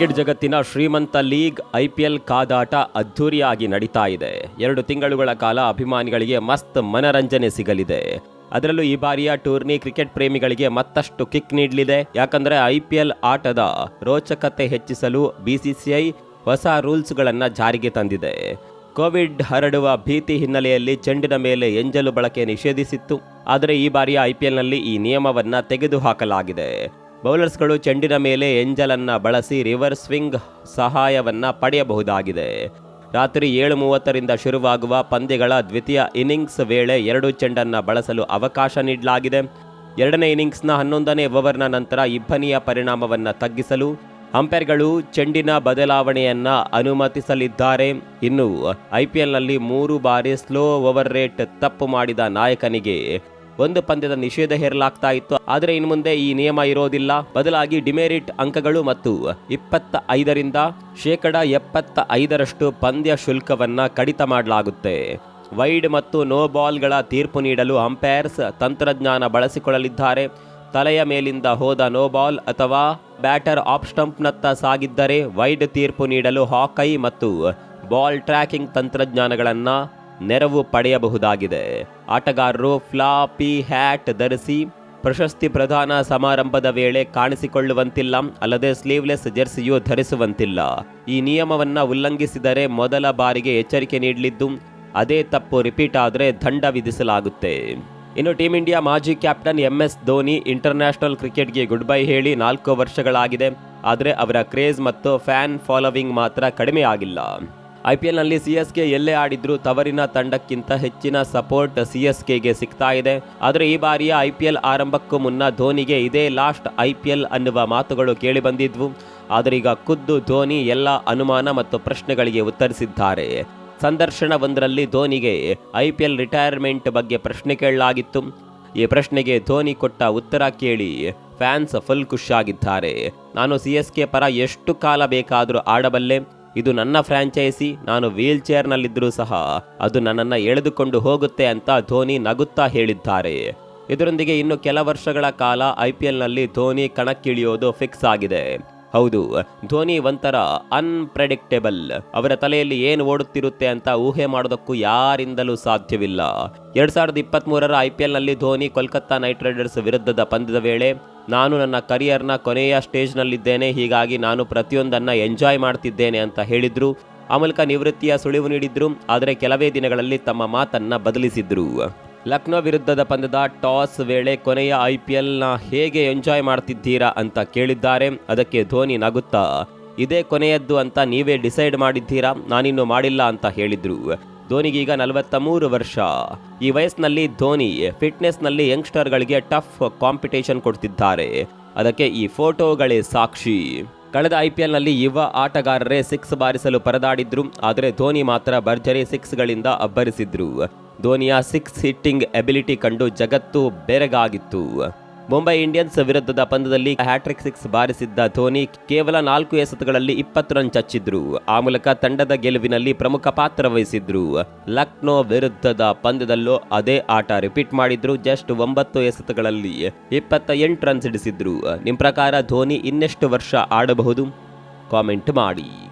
Cricket ಜಗತ್ತಿನ ಶ್ರೀಮಂತ league, I P L ಕಾದಾಟ ಅದ್ಧೂರಿಯಾಗಿ ನಡೀತಾ ಇದೆ. ಎರಡು ತಿಂಗಳುಗಳ ಕಾಲ ಅಭಿಮಾನಿಗಳಿಗೆ ಮಸ್ತ್ ಮನರಂಜನೆ ಸಿಗಲಿದೆ. ಅದರಲ್ಲೂ ಈ ಬಾರಿಯ ಟೂರ್ನಿ ಕ್ರಿಕೆಟ್ ಪ್ರೇಮಿಗಳಿಗೆ ಮತ್ತಷ್ಟು ಕಿಕ್ ನೀಡಲಿದೆ. ಯಾಕಂದ್ರೆ ಐಪಿಎಲ್ ಆಟದ ರೋಚಕತೆ ಹೆಚ್ಚಿಸಲು ಬಿಸಿಸಿಐ ಹೊಸ ರೂಲ್ಸ್ಗಳನ್ನು ಜಾರಿಗೆ ತಂದಿದೆ. ಕೋವಿಡ್ ಹರಡುವ ಭೀತಿ ಹಿನ್ನೆಲೆಯಲ್ಲಿ ಚೆಂಡಿನ ಮೇಲೆ ಎಂಜಲು ಬಳಕೆ ನಿಷೇಧಿಸಿತ್ತು. ಆದರೆ ಈ ಬಾರಿಯ ಐಪಿಎಲ್ನಲ್ಲಿ ಈ ನಿಯಮವನ್ನು ತೆಗೆದುಹಾಕಲಾಗಿದೆ. ಬೌಲರ್ಸ್ಗಳು ಚೆಂಡಿನ ಮೇಲೆ ಎಂಜಲನ್ನ ಬಳಸಿ ರಿವರ್ಸ್ ಸ್ವಿಂಗ್ ಸಹಾಯವನ್ನ ಪಡೆಯಬಹುದಾಗಿದೆ. ರಾತ್ರಿ ಏಳು ಮೂವತ್ತರಿಂದ ಶುರುವಾಗುವ ಪಂದ್ಯಗಳ ದ್ವಿತೀಯ ಇನ್ನಿಂಗ್ಸ್ ವೇಳೆ ಎರಡು ಚೆಂಡನ್ನು ಬಳಸಲು ಅವಕಾಶ ನೀಡಲಾಗಿದೆ. ಎರಡನೇ ಇನ್ನಿಂಗ್ಸ್ನ ಹನ್ನೊಂದನೇ ಓವರ್ನ ನಂತರ ಇಬ್ಬನಿಯ ಪರಿಣಾಮವನ್ನು ತಗ್ಗಿಸಲು ಅಂಪೈರ್ಗಳು ಚೆಂಡಿನ ಬದಲಾವಣೆಯನ್ನ ಅನುಮತಿಸಲಿದ್ದಾರೆ. ಇನ್ನು ಐಪಿಎಲ್ನಲ್ಲಿ ಮೂರು ಬಾರಿ ಸ್ಲೋ ಓವರ್ ರೇಟ್ ತಪ್ಪು ಮಾಡಿದ ನಾಯಕನಿಗೆ ಒಂದು ಪಂದ್ಯದ ನಿಷೇಧ ಹೇರಲಾಗ್ತಾ ಇತ್ತು. ಆದರೆ ಇನ್ನು ಮುಂದೆ ಈ ನಿಯಮ ಇರೋದಿಲ್ಲ. ಬದಲಾಗಿ ಡಿಮೆರಿಟ್ ಅಂಕಗಳು ಮತ್ತು ಇಪ್ಪತ್ತ ಐದರಿಂದ ಶೇಕಡ ಎಪ್ಪತ್ತ ಐದರಷ್ಟು ಪಂದ್ಯ ಶುಲ್ಕವನ್ನ ಕಡಿತ ಮಾಡಲಾಗುತ್ತೆ. ವೈಡ್ ಮತ್ತು ನೋ ಬಾಲ್ಗಳ ತೀರ್ಪು ನೀಡಲು ಅಂಪೈರ್ಸ್ ತಂತ್ರಜ್ಞಾನ ಬಳಸಿಕೊಳ್ಳಲಿದ್ದಾರೆ. ತಲೆಯ ಮೇಲಿಂದ ಹೋದ ನೋ ಬಾಲ್ ಅಥವಾ ಬ್ಯಾಟರ್ ಆಫ್ ಸ್ಟಂಪ್ನತ್ತ ಸಾಗಿದ್ದರೆ ವೈಡ್ ತೀರ್ಪು ನೀಡಲು ಹಾಕೈ ಮತ್ತು ಬಾಲ್ ಟ್ರ್ಯಾಕಿಂಗ್ ತಂತ್ರಜ್ಞಾನಗಳನ್ನು ನೆರವು ಪಡೆಯಬಹುದಾಗಿದೆ. ಆಟಗಾರರು ಫ್ಲಾಪಿ ಹ್ಯಾಟ್ ಧರಿಸಿ ಪ್ರಶಸ್ತಿ ಪ್ರದಾನ ಸಮಾರಂಭದ ವೇಳೆ ಕಾಣಿಸಿಕೊಳ್ಳುವಂತಿಲ್ಲ, ಅಲ್ಲದೆ ಸ್ಲೀವ್ಲೆಸ್ ಜೆರ್ಸಿಯು ಧರಿಸುವಂತಿಲ್ಲ. ಈ ನಿಯಮವನ್ನು ಉಲ್ಲಂಘಿಸಿದರೆ ಮೊದಲ ಬಾರಿಗೆ ಎಚ್ಚರಿಕೆ ನೀಡಲಿದ್ದು, ಅದೇ ತಪ್ಪು ರಿಪೀಟ್ ಆದರೆ ದಂಡ ವಿಧಿಸಲಾಗುತ್ತೆ. ಇನ್ನು ಟೀಂ ಇಂಡಿಯಾ ಮಾಜಿ captain M S Dhoni international ಕ್ರಿಕೆಟ್ಗೆ ಗುಡ್ ಬೈ ಹೇಳಿ ನಾಲ್ಕು ವರ್ಷಗಳಾಗಿದೆ, ಆದರೆ ಅವರ ಕ್ರೇಜ್ ಮತ್ತು ಫ್ಯಾನ್ ಫಾಲೋವಿಂಗ್ ಮಾತ್ರ ಕಡಿಮೆ ಆಗಿಲ್ಲ. ಐಪಿಎಲ್ನಲ್ಲಿ ಸಿ ಎಸ್ ಕೆ ಎಲ್ಲೇ ಆಡಿದ್ರೂ ತವರಿನ ತಂಡಕ್ಕಿಂತ ಹೆಚ್ಚಿನ ಸಪೋರ್ಟ್ ಸಿ ಎಸ್ ಕೆಗೆ ಸಿಗ್ತಾ ಇದೆ. ಆದರೆ ಈ ಬಾರಿಯ ಐ ಪಿ ಎಲ್ ಆರಂಭಕ್ಕೂ ಮುನ್ನ ಧೋನಿಗೆ ಇದೇ ಲಾಸ್ಟ್ ಐ ಪಿ ಎಲ್ ಅನ್ನುವ ಮಾತುಗಳು ಕೇಳಿ ಬಂದಿದ್ವು. ಆದರೆ ಈಗ ಖುದ್ದು ಧೋನಿ ಎಲ್ಲ ಅನುಮಾನ ಮತ್ತು ಪ್ರಶ್ನೆಗಳಿಗೆ ಉತ್ತರಿಸಿದ್ದಾರೆ. ಸಂದರ್ಶನವೊಂದರಲ್ಲಿ ಧೋನಿಗೆ ಐ ಪಿ ಎಲ್ ರಿಟೈರ್ಮೆಂಟ್ ಬಗ್ಗೆ ಪ್ರಶ್ನೆ ಕೇಳಲಾಗಿತ್ತು. ಈ ಪ್ರಶ್ನೆಗೆ ಧೋನಿ ಕೊಟ್ಟ ಉತ್ತರ ಕೇಳಿ ಫ್ಯಾನ್ಸ್ ಫುಲ್ ಖುಷಿಯಾಗಿದ್ದಾರೆ. ನಾನು ಸಿ ಎಸ್ ಕೆ ಪರ ಎಷ್ಟು ಕಾಲ ಬೇಕಾದರೂ ಆಡಬಲ್ಲೆ? ಇದು ನನ್ನ ಫ್ರಾಂಚೈಸಿ, ನಾನು ವೀಲ್ ಚೇರ್ನಲ್ಲಿದ್ದರೂ ಸಹ ಅದು ನನ್ನನ್ನು ಎಳೆದುಕೊಂಡು ಹೋಗುತ್ತೆ ಅಂತ ಧೋನಿ ನಗುತ್ತಾ ಹೇಳಿದ್ದಾರೆ. ಇದರೊಂದಿಗೆ ಇನ್ನು ಕೆಲ ವರ್ಷಗಳ ಕಾಲ ಐ ಪಿ ಎಲ್ನಲ್ಲಿ ಧೋನಿ ಕಣಕ್ಕಿಳಿಯೋದು ಫಿಕ್ಸ್ ಆಗಿದೆ. ಹೌದು, ಧೋನಿ ಒಂಥರ ಅನ್ಪ್ರೆಡಿಕ್ಟೇಬಲ್. ಅವರ ತಲೆಯಲ್ಲಿ ಏನು ಓಡುತ್ತಿರುತ್ತೆ ಅಂತ ಊಹೆ ಮಾಡೋದಕ್ಕೂ ಯಾರಿಂದಲೂ ಸಾಧ್ಯವಿಲ್ಲ. ಎರಡ್ ಸಾವಿರದ ಇಪ್ಪತ್ತ್ ಮೂರರ ಐ ಪಿ ಎಲ್ನಲ್ಲಿ ಧೋನಿ ಕೋಲ್ಕತ್ತಾ ನೈಟ್ ರೈಡರ್ಸ್ ವಿರುದ್ಧದ ಪಂದ್ಯದ ವೇಳೆ ನಾನು ನನ್ನ ಕರಿಯರ್ನ ಕೊನೆಯ ಸ್ಟೇಜ್ನಲ್ಲಿದ್ದೇನೆ, ಹೀಗಾಗಿ ನಾನು ಪ್ರತಿಯೊಂದನ್ನು ಎಂಜಾಯ್ ಮಾಡ್ತಿದ್ದೇನೆ ಅಂತ ಹೇಳಿದರು. ಆ ಮೂಲಕ ನಿವೃತ್ತಿಯ ಸುಳಿವು ನೀಡಿದ್ರು, ಆದರೆ ಕೆಲವೇ ದಿನಗಳಲ್ಲಿ ತಮ್ಮ ಮಾತನ್ನು ಬದಲಿಸಿದ್ರು. ಲಕ್ನೋ ವಿರುದ್ಧದ ಪಂದ್ಯದ ಟಾಸ್ ವೇಳೆ ಕೊನೆಯ ಐ ಪಿ ಎಲ್ನ ಹೇಗೆ ಎಂಜಾಯ್ ಮಾಡ್ತಿದ್ದೀರಾ ಅಂತ ಕೇಳಿದ್ದಾರೆ, ಅದಕ್ಕೆ ಧೋನಿ ನಗುತ್ತಾ, ಇದೇ ಕೊನೆಯದ್ದು ಅಂತ ನೀವೇ ಡಿಸೈಡ್ ಮಾಡಿದ್ದೀರಾ, ನಾನಿನ್ನು ಮಾಡಿಲ್ಲ ಅಂತ ಹೇಳಿದ್ರು. ಧೋನಿಗೀಗ ನಲವತ್ತ ಮೂರು ವರ್ಷ. ಈ ವಯಸ್ಸಿನಲ್ಲಿ ಧೋನಿ ಫಿಟ್ನೆಸ್ನಲ್ಲಿ ಯಂಗ್ಸ್ಟರ್ಗಳಿಗೆ ಟಫ್ ಕಾಂಪಿಟೇಷನ್ ಕೊಡ್ತಿದ್ದಾರೆ. ಅದಕ್ಕೆ ಈ ಫೋಟೋಗಳೇ ಸಾಕ್ಷಿ. ಕಳೆದ ಐ ಪಿ ಎಲ್ನಲ್ಲಿ ಯುವ ಆಟಗಾರರೇ ಸಿಕ್ಸ್ ಬಾರಿಸಲು ಪರದಾಡಿದ್ರು. ಆದರೆ ಧೋನಿ ಮಾತ್ರ ಭರ್ಜರಿ ಸಿಕ್ಸ್ಗಳಿಂದ ಅಬ್ಬರಿಸಿದ್ರು. ಧೋನಿಯ ಸಿಕ್ಸ್ ಹಿಟ್ಟಿಂಗ್ ಎಬಿಲಿಟಿ ಕಂಡು ಜಗತ್ತು ಬೆರಗಾಗಿತ್ತು. ಮುಂಬೈ ಇಂಡಿಯನ್ಸ್ ವಿರುದ್ಧದ ಪಂದ್ಯದಲ್ಲಿ ಹ್ಯಾಟ್ರಿಕ್ ಸಿಕ್ಸ್ ಬಾರಿಸಿದ್ದ ಧೋನಿ ಕೇವಲ ನಾಲ್ಕು ಎಸೆತಗಳಲ್ಲಿ ಇಪ್ಪತ್ತು ರನ್ ಚಚ್ಚಿದ್ರು. ಆ ಮೂಲಕ ತಂಡದ ಗೆಲುವಿನಲ್ಲಿ ಪ್ರಮುಖ ಪಾತ್ರ ವಹಿಸಿದ್ರು. ಲಕ್ನೋ ವಿರುದ್ಧದ ಪಂದ್ಯದಲ್ಲೂ ಅದೇ ಆಟ ರಿಪೀಟ್ ಮಾಡಿದ್ರು ಜಸ್ಟ್ ಒಂಬತ್ತು ಎಸೆತಗಳಲ್ಲಿ ಇಪ್ಪತ್ತ ಎಂಟು ರನ್ ಸಿಡಿಸಿದ್ರು ನಿಮ್ಮ ಪ್ರಕಾರ ಧೋನಿ ಇನ್ನೆಷ್ಟು ವರ್ಷ ಆಡಬಹುದು? ಕಾಮೆಂಟ್ ಮಾಡಿ.